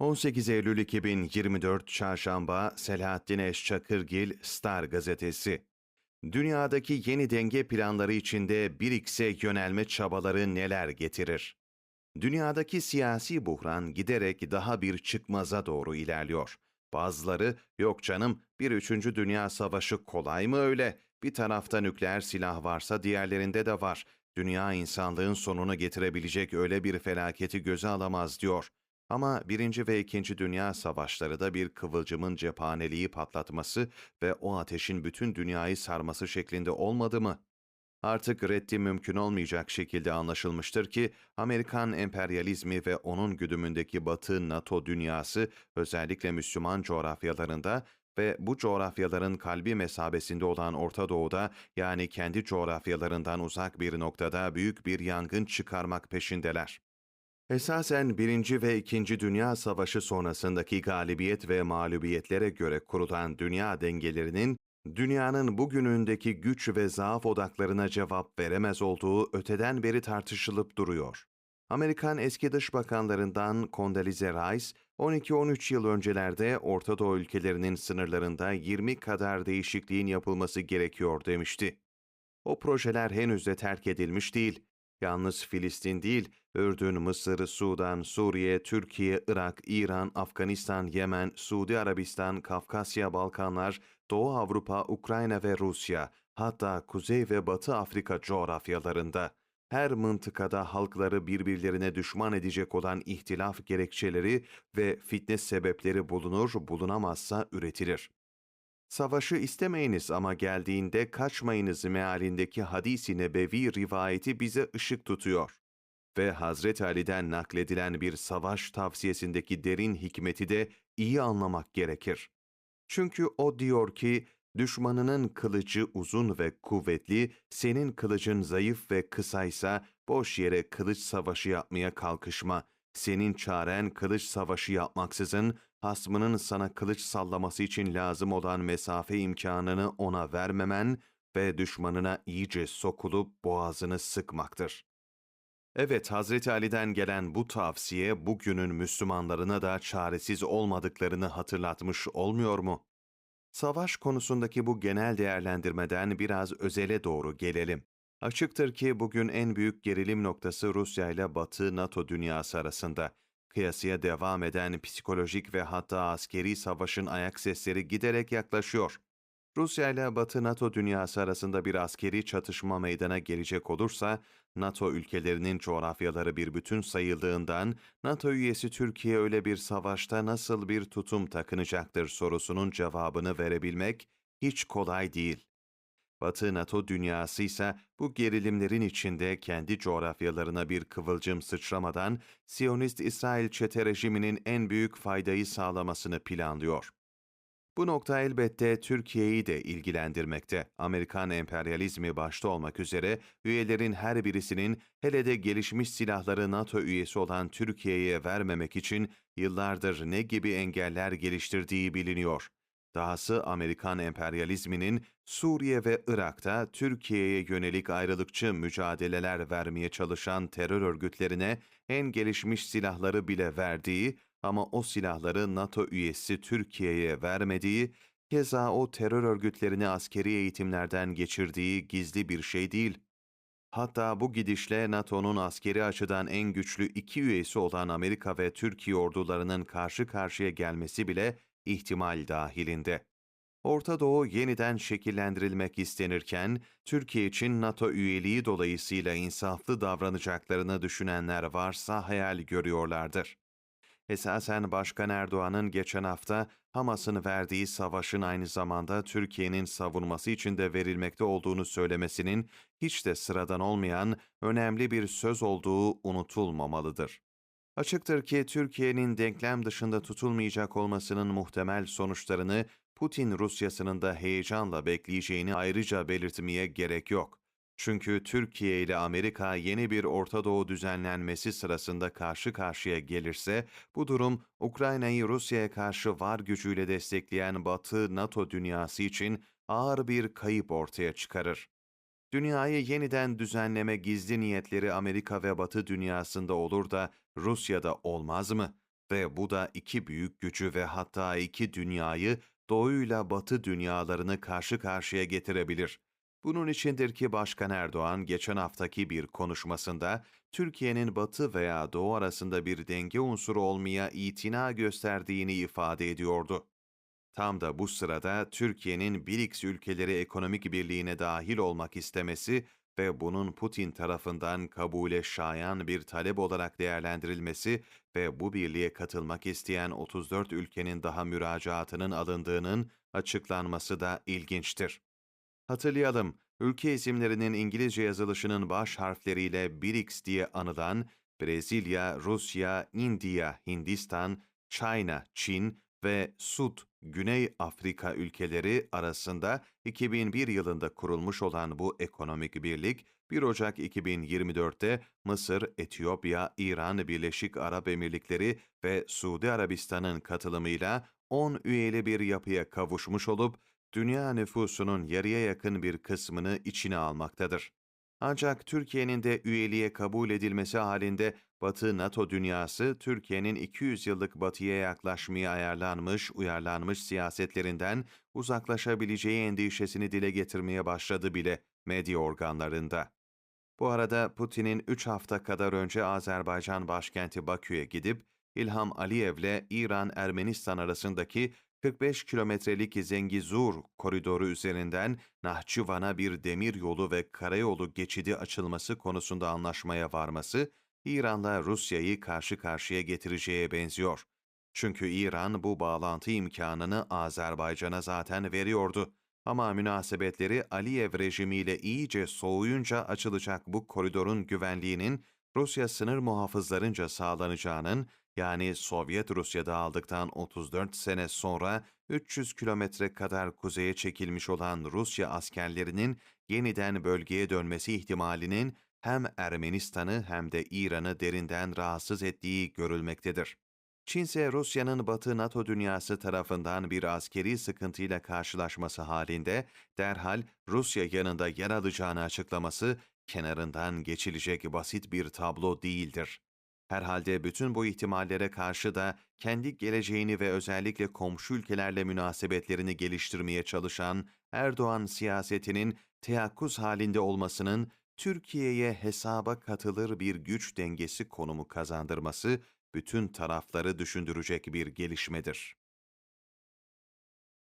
18 Eylül 2024 Çarşamba Selahattin Eşçakırgil Star Gazetesi Dünyadaki yeni denge planları içinde BRICS'e yönelme çabaları neler getirir? Dünyadaki siyasi buhran giderek daha bir çıkmaza doğru ilerliyor. Bazıları, yok canım bir üçüncü dünya savaşı kolay mı öyle? Bir tarafta nükleer silah varsa diğerlerinde de var. Dünya insanlığın sonunu getirebilecek öyle bir felaketi göze alamaz diyor. Ama Birinci ve İkinci Dünya Savaşları da bir kıvılcımın cephaneliği patlatması ve o ateşin bütün dünyayı sarması şeklinde olmadı mı? Artık reddi mümkün olmayacak şekilde anlaşılmıştır ki Amerikan emperyalizmi ve onun güdümündeki Batı NATO dünyası özellikle Müslüman coğrafyalarında ve bu coğrafyaların kalbi mesabesinde olan Orta Doğu'da yani kendi coğrafyalarından uzak bir noktada büyük bir yangın çıkarmak peşindeler. Esasen 1. ve 2. Dünya Savaşı sonrasındaki galibiyet ve mağlubiyetlere göre kurulan dünya dengelerinin dünyanın bugünündeki güç ve zaaf odaklarına cevap veremez olduğu öteden beri tartışılıp duruyor. Amerikan eski dış bakanlarından Condoleezza Rice, 12-13 yıl öncelerde Orta Doğu ülkelerinin sınırlarında 20 kadar değişikliğin yapılması gerekiyor demişti. O projeler henüz de terk edilmiş değil. Yalnız Filistin değil, Ürdün, Mısır, Sudan, Suriye, Türkiye, Irak, İran, Afganistan, Yemen, Suudi Arabistan, Kafkasya, Balkanlar, Doğu Avrupa, Ukrayna ve Rusya, hatta Kuzey ve Batı Afrika coğrafyalarında her mıntıkada halkları birbirlerine düşman edecek olan ihtilaf gerekçeleri ve fitne sebepleri bulunur, bulunamazsa üretilir. Savaşı istemeyiniz ama geldiğinde kaçmayınız mealindeki hadisi nebevi rivayeti bize ışık tutuyor. Ve Hazreti Ali'den nakledilen bir savaş tavsiyesindeki derin hikmeti de iyi anlamak gerekir. Çünkü o diyor ki, düşmanının kılıcı uzun ve kuvvetli, senin kılıcın zayıf ve kısaysa boş yere kılıç savaşı yapmaya kalkışma. Senin çaren kılıç savaşı yapmaksızın, hasmının sana kılıç sallaması için lazım olan mesafe imkanını ona vermemen ve düşmanına iyice sokulup boğazını sıkmaktır. Evet, Hazreti Ali'den gelen bu tavsiye bugünün Müslümanlarına da çaresiz olmadıklarını hatırlatmış olmuyor mu? Savaş konusundaki bu genel değerlendirmeden biraz özele doğru gelelim. Açıktır ki bugün en büyük gerilim noktası Rusya ile Batı NATO dünyası arasında. Kıyasıya devam eden psikolojik ve hatta askeri savaşın ayak sesleri giderek yaklaşıyor. Rusya ile Batı NATO dünyası arasında bir askeri çatışma meydana gelecek olursa, NATO ülkelerinin coğrafyaları bir bütün sayıldığından, NATO üyesi Türkiye öyle bir savaşta nasıl bir tutum takınacaktır sorusunun cevabını verebilmek hiç kolay değil. Batı NATO dünyası ise bu gerilimlerin içinde kendi coğrafyalarına bir kıvılcım sıçramadan Siyonist İsrail çete rejiminin en büyük faydayı sağlamasını planlıyor. Bu nokta elbette Türkiye'yi de ilgilendirmekte. Amerikan emperyalizmi başta olmak üzere üyelerin her birisinin hele de gelişmiş silahları NATO üyesi olan Türkiye'ye vermemek için yıllardır ne gibi engeller geliştirdiği biliniyor. Dahası Amerikan emperyalizminin Suriye ve Irak'ta Türkiye'ye yönelik ayrılıkçı mücadeleler vermeye çalışan terör örgütlerine en gelişmiş silahları bile verdiği ama o silahları NATO üyesi Türkiye'ye vermediği, keza o terör örgütlerini askeri eğitimlerden geçirdiği gizli bir şey değil. Hatta bu gidişle NATO'nun askeri açıdan en güçlü iki üyesi olan Amerika ve Türkiye ordularının karşı karşıya gelmesi bile ihtimal dahilinde. Orta Doğu yeniden şekillendirilmek istenirken, Türkiye için NATO üyeliği dolayısıyla insaflı davranacaklarını düşünenler varsa hayal görüyorlardır. Esasen Başkan Erdoğan'ın geçen hafta Hamas'ın verdiği savaşın aynı zamanda Türkiye'nin savunması için de verilmekte olduğunu söylemesinin hiç de sıradan olmayan önemli bir söz olduğu unutulmamalıdır. Açıktır ki Türkiye'nin denklem dışında tutulmayacak olmasının muhtemel sonuçlarını Putin Rusyasının da heyecanla bekleyeceğini ayrıca belirtmeye gerek yok. Çünkü Türkiye ile Amerika yeni bir Orta Doğu düzenlenmesi sırasında karşı karşıya gelirse, bu durum Ukrayna'yı Rusya'ya karşı var gücüyle destekleyen Batı NATO dünyası için ağır bir kayıp ortaya çıkarır. Dünyayı yeniden düzenleme gizli niyetleri Amerika ve Batı dünyasında olur da Rusya'da olmaz mı? ve bu da iki büyük gücü ve hatta iki dünyayı doğuyla batı dünyalarını karşı karşıya getirebilir. Bunun içindir ki Başkan Erdoğan geçen haftaki bir konuşmasında Türkiye'nin batı veya doğu arasında bir denge unsuru olmaya itina gösterdiğini ifade ediyordu. Tam da bu sırada Türkiye'nin BRICS ülkeleri ekonomik birliğine dahil olmak istemesi ve bunun Putin tarafından kabule şayan bir talep olarak değerlendirilmesi ve bu birliğe katılmak isteyen 34 ülkenin daha müracaatının alındığının açıklanması da ilginçtir. Hatırlayalım, ülke isimlerinin İngilizce yazılışının baş harfleriyle BRICS diye anılan Brezilya, Rusya, India, Hindistan, China, Çin ve Sud, Güney Afrika ülkeleri arasında 2001 yılında kurulmuş olan bu ekonomik birlik, 1 Ocak 2024'te Mısır, Etiyopya, İran, Birleşik Arap Emirlikleri ve Suudi Arabistan'ın katılımıyla 10 üyeli bir yapıya kavuşmuş olup, dünya nüfusunun yarıya yakın bir kısmını içine almaktadır. Ancak Türkiye'nin de üyeliğe kabul edilmesi halinde Batı NATO dünyası Türkiye'nin 200 yıllık batıya yaklaşmaya ayarlanmış, uyarlanmış siyasetlerinden uzaklaşabileceği endişesini dile getirmeye başladı bile medya organlarında. Bu arada Putin'in 3 hafta kadar önce Azerbaycan başkenti Bakü'ye gidip İlham Aliyev'le İran-Ermenistan arasındaki 45 kilometrelik Zengizur koridoru üzerinden Nahçıvan'a bir demir yolu ve karayolu geçidi açılması konusunda anlaşmaya varması, İran'la Rusya'yı karşı karşıya getireceğe benziyor. Çünkü İran bu bağlantı imkanını Azerbaycan'a zaten veriyordu. Ama münasebetleri Aliyev rejimiyle iyice soğuyunca açılacak bu koridorun güvenliğinin Rusya sınır muhafızlarınca sağlanacağının yani Sovyet Rusya'da aldıktan 34 sene sonra 300 kilometre kadar kuzeye çekilmiş olan Rusya askerlerinin yeniden bölgeye dönmesi ihtimalinin hem Ermenistan'ı hem de İran'ı derinden rahatsız ettiği görülmektedir. Çin ise Rusya'nın Batı NATO dünyası tarafından bir askeri sıkıntıyla karşılaşması halinde derhal Rusya yanında yer alacağını açıklaması kenarından geçilecek basit bir tablo değildir. Herhalde bütün bu ihtimallere karşı da kendi geleceğini ve özellikle komşu ülkelerle münasebetlerini geliştirmeye çalışan Erdoğan siyasetinin teyakkuz halinde olmasının Türkiye'ye hesaba katılır bir güç dengesi konumu kazandırması bütün tarafları düşündürecek bir gelişmedir.